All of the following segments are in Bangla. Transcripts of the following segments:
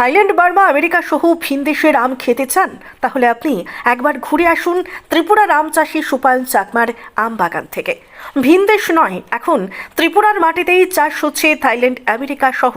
থাইল্যান্ড, বার্মা, আমেরিকা সহ ভিন দেশের আম খেতে চান? তাহলে আপনি একবার ঘুরে আসুন ত্রিপুরার আম চাষি সুপায়ন চাকমার আম বাগান থেকে। ভিন দেশ নয়, এখন ত্রিপুরার মাটিতেই চাষ হচ্ছে থাইল্যান্ড, আমেরিকা সহ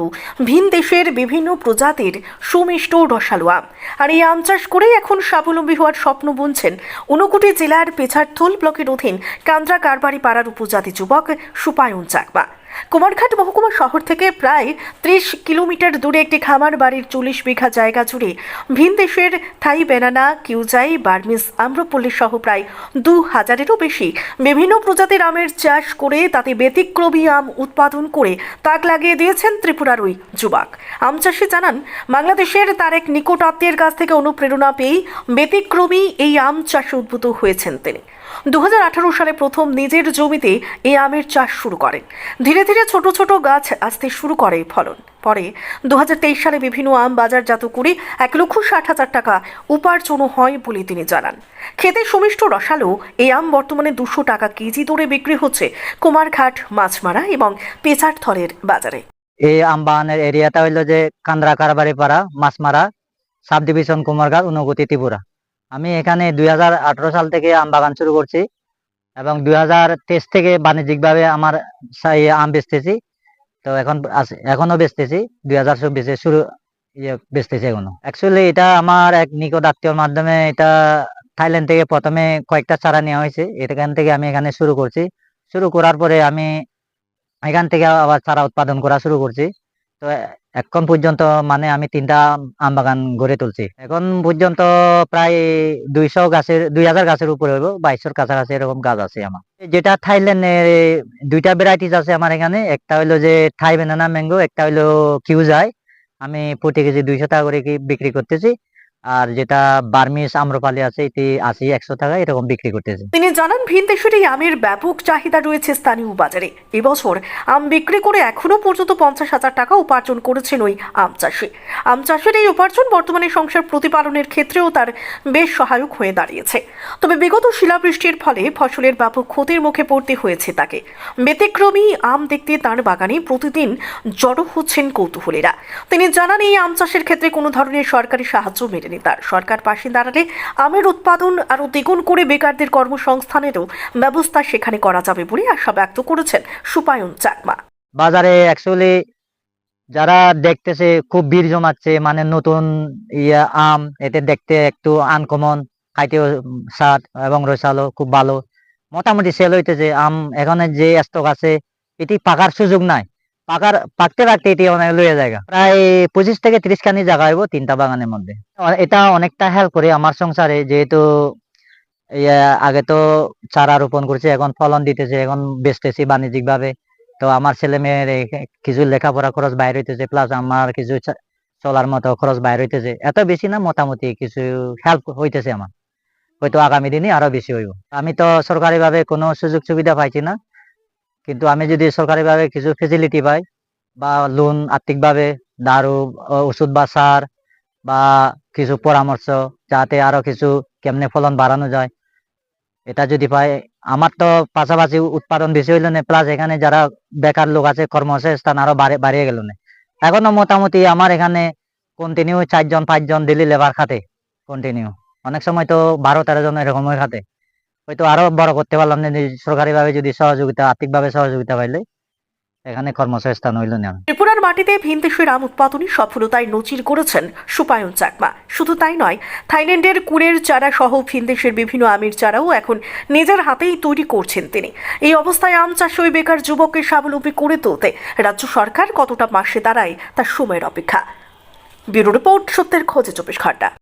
ভিন দেশের বিভিন্ন প্রজাতির সুমিষ্ট রসালো আম। আর এই আম চাষ করেই এখন স্বাবলম্বী হওয়ার স্বপ্ন বুনছেন ঊনকোটি জেলার পেছারথুল ব্লকের অধীন কান্দ্রা কারবারি পাড়ার উপজাতি যুবক সুপায়ন চাকমা। কুমারঘাট মহকুমা শহর থেকে প্রায় ত্রিশ কিলোমিটার দূরে একটি খামার বাড়ির চল্লিশ বিঘা জায়গা জুড়ে ভিন দেশের থাই বেনানা, কিউজাই বার্মিস আম্রপল্লী সহ প্রায় দু হাজারেরও বেশি বিভিন্ন প্রজাতির আমের চাষ করে তাতে ব্যতিক্রমী আম উৎপাদন করে তাক লাগিয়ে দিয়েছেন ত্রিপুরার ওই যুবক। আম চাষি জানান, বাংলাদেশের তার এক নিকট আত্মীয়ের কাছ থেকে অনুপ্রেরণা পেয়েই ব্যতিক্রমী এই আম চাষে উদ্ভূত হয়েছেন তিনি। দু হাজার আঠারো সালে প্রথম নিজের জমিতে এই আমের চাষ শুরু করেন। ধীরে ধীরে ছোট ছোট গাছ আসতে শুরু করে ফলন। পরে দুহাজার তেইশ সালে বিভিন্ন আম বাজারজাত করে এক লক্ষ ষাট হাজার টাকা উপার্জনও হয় বলে তিনি জানান। খেতে সুমিষ্ট রসালো এই আম বর্তমানে দুশো টাকা কেজি দরে বিক্রি হচ্ছে কুমারঘাট, মাছমারা এবং পেচারথরের বাজারে। এই আমবাগানের এরিয়াটা হইল যে কান্দ্রা কারবারি পাড়া মাছমারা সাব ডিভিশন কুমারঘাট অনুভূতি ত্রিপুরা। আমি এখানে দুই সাল থেকে আম বাগান শুরু করছি এবং দুই হাজার তেইশ থেকে বাণিজ্যিকভাবে আমার আম বেচতেছি। তো এখন এখনও বেচতেছি, দুই হাজার চব্বিশে শুরু ইয়ে বেচতেছি এখনও অ্যাকচুয়ালি এটা আমার এক নিকট আত্মীয়র মাধ্যমে এটা থাইল্যান্ড থেকে প্রথমে কয়েকটা চারা নেওয়া হয়েছে, এখান থেকে আমি এখানে শুরু করছি। শুরু করার পরে আমি এখান থেকে আবার চারা উৎপাদন করা শুরু করছি। তো এখন পর্যন্ত মানে আমি তিনটা আম- বাগান গড়ে তুলছি। এখন পর্যন্ত প্রায় দুইশো গাছের, দুই হাজার গাছের উপরে হইব বাইশের কাছাকাছি এরকম গাছ আছে আমার। যেটা থাইল্যান্ডের দুইটা ভ্যারাইটিস আছে আমার এখানে, একটা হইল যে থাই বেনানা ম্যাঙ্গো, একটা হইল কিউজাই। আমি প্রতি কেজি দুইশো টাকা করে বিক্রি করতেছি। আর যেটা বার্মিস আম্রপালি আছে, এটি আশি, একশো টাকা এরকম বিক্রি করতেছে। তিনি জানান, ভিন দেশের এই আমের ব্যাপক চাহিদা রয়েছে স্থানীয় বাজারে। এবছর আম বিক্রি করে এখনও পর্যন্ত পঞ্চাশ হাজার টাকা উপার্জন করেছেন ওই আম চাষি। আম চাষের এই উপার্জন বর্তমানে সংসার প্রতিপালনের ক্ষেত্রেও তার বেশ সহায়ক হয়ে দাঁড়িয়েছে। তবে বিগত শিলাবৃষ্টির ফলে ফসলের ব্যাপক ক্ষতির মুখে পড়তে হয়েছে তাকে। ব্যতিক্রমী আম দেখতে তার বাগানে প্রতিদিন জড়ো হচ্ছেন কৌতূহলীরা। তিনি জানান, এই আম চাষের ক্ষেত্রে কোনো ধরনের সরকারি সাহায্য মেলেনি তার সরকার পাশে দাঁড়ালে আমের উৎপাদন আরও দ্বিগুণ করে বেকারদের কর্মসংস্থানেরও ব্যবস্থা সেখানে করা যাবে বলে আশা ব্যক্ত করেছেন সুপায়ন চাকমা। বাজারে অ্যাকচুয়ালি যারা দেখতেছে খুব ভিড় জমাচ্ছে মানে নতুন ইয়া আম, এতে দেখতে একটু আনকমন খাইতেও স্বাদ এবং রসালো, খুব ভালো। মোটামুটি সেল হইতেছে। আম এখানে যে স্টক আছে, এটি পাকার সুযোগ নাই। পাকার, পাকতে পাকতে এটি অনেক লইয়া জায়গা। প্রায় পঁচিশ থেকে ত্রিশ খানি জায়গা হইব তিনটা বাগানের মধ্যে। এটা অনেকটা হেল্প করে আমার সংসারে, যেহেতু আগে তো চারা রোপণ করছে, এখন ফলন দিতেছে, এখন বেচতেছি বাণিজ্যিক ভাবে তো আমার ছেলে মেয়ের কিছু লেখাপড়া খরচ বাইর হইতেছে, প্লাস আমার কিছু চলার মতো খরচ বাইর হইতেছে। এত বেশি না, মোটামুটি কিছু হেল্প হইতেছে আমার। হয়তো আগামী দিনে আরও বেশি হইব। আমি তো সরকারি ভাবে কোনো সুযোগ সুবিধা পাইছি না। কিন্তু আমি যদি সরকারি ভাবে কিছু ফেসিলিটি পাই বা লোন আর্থিক ভাবে দারু ওষুধ বা সার বা কিছু পরামর্শ যাতে আরও কিছু কেমনে ফলন বাড়ানো যায়, এটা যদি পাই, আমার তো পাশাপাশি উৎপাদন বেশি হইল না প্লাস এখানে যারা বেকার লোক আছে, কর্মসংস্থান আরও বাড়ে, বাড়িয়ে গেল না। এখনও মোটামুটি আমার এখানে কন্টিনিউ চারজন, পাঁচজন ডেলি লেবার খাতে কন্টিনিউ অনেক সময় তো বারো তেরো জন এরকম খাতে। হয়তো আরও বড় করতে পারলাম না সরকারি ভাবে যদি সহযোগিতা আর্থিক ভাবে সহযোগিতা পাইলে, এখানে কর্মসংস্থান হইল না। ত্রিপুরার মাটিতে ভিন দেশের আম উৎপাদনে সফলতায় নজির করেছেন সুপায়ন চাকমা। শুধু তাই নয়, থাইল্যান্ডের কুড়ের চারা সহ ভিনদেশের বিভিন্ন আমের চারাও এখন নিজের হাতেই তৈরি করছেন তিনি। এই অবস্থায় আম চাষ ওই বেকার যুবককে স্বাবলম্বী করে তুলতে রাজ্য সরকার কতটা পাশে দাঁড়ায়, তার সময়ের অপেক্ষা। ব্যুরো রিপোর্ট সত্যের খোঁজে চব্বিশ ঘণ্টা।